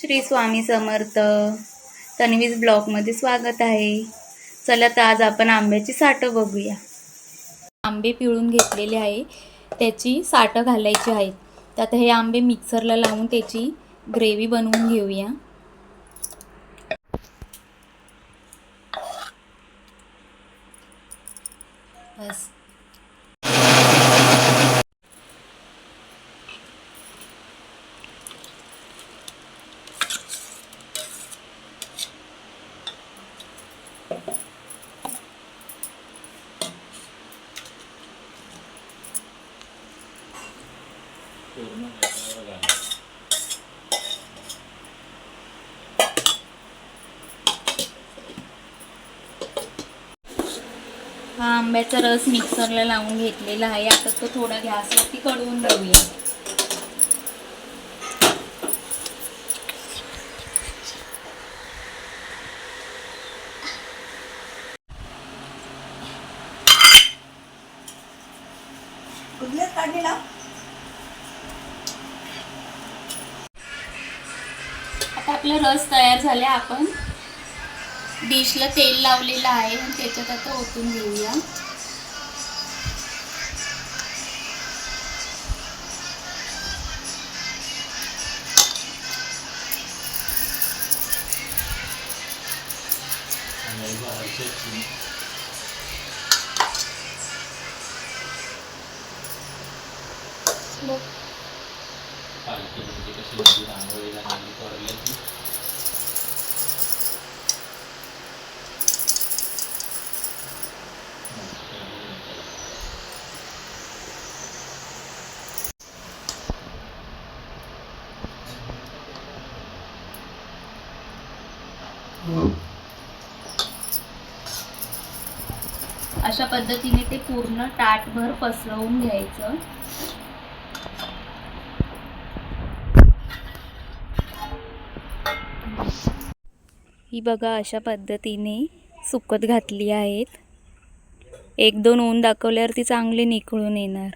श्री स्वामी समर्थ. तन्वीज ब्लॉगमध्ये स्वागत आहे. चला तर आज आपण आंब्याची साठं बघूया. आंबे पिळून घेतलेले आहे. त्याची साठं घालायची आहेत तर आता हे आंबे मिक्सरला लावून त्याची ग्रेव्ही बनवून घेऊया. बस हा आंब्याचा रस मिक्सरला लावून घेतलेला आहे. आता तो थोडा गॅसवरती कडवून घेऊया. कुठल्याच काढलेला? आता आपला रस तयार झाले आपण डिशला तेल लावलेलं आहे आणि त्याच्यात आता ओतून घेऊया. पालखी म्हणजे कशी नदी रांगोळीला अशा पद्धतीने ते पूर्ण ताटभर पसरवून घ्यायचं. ही बघा अशा पद्धतीने सुकत घातली आहेत. एक दोन ऊन दाखवल्यावर ती चांगली निखळून येणार.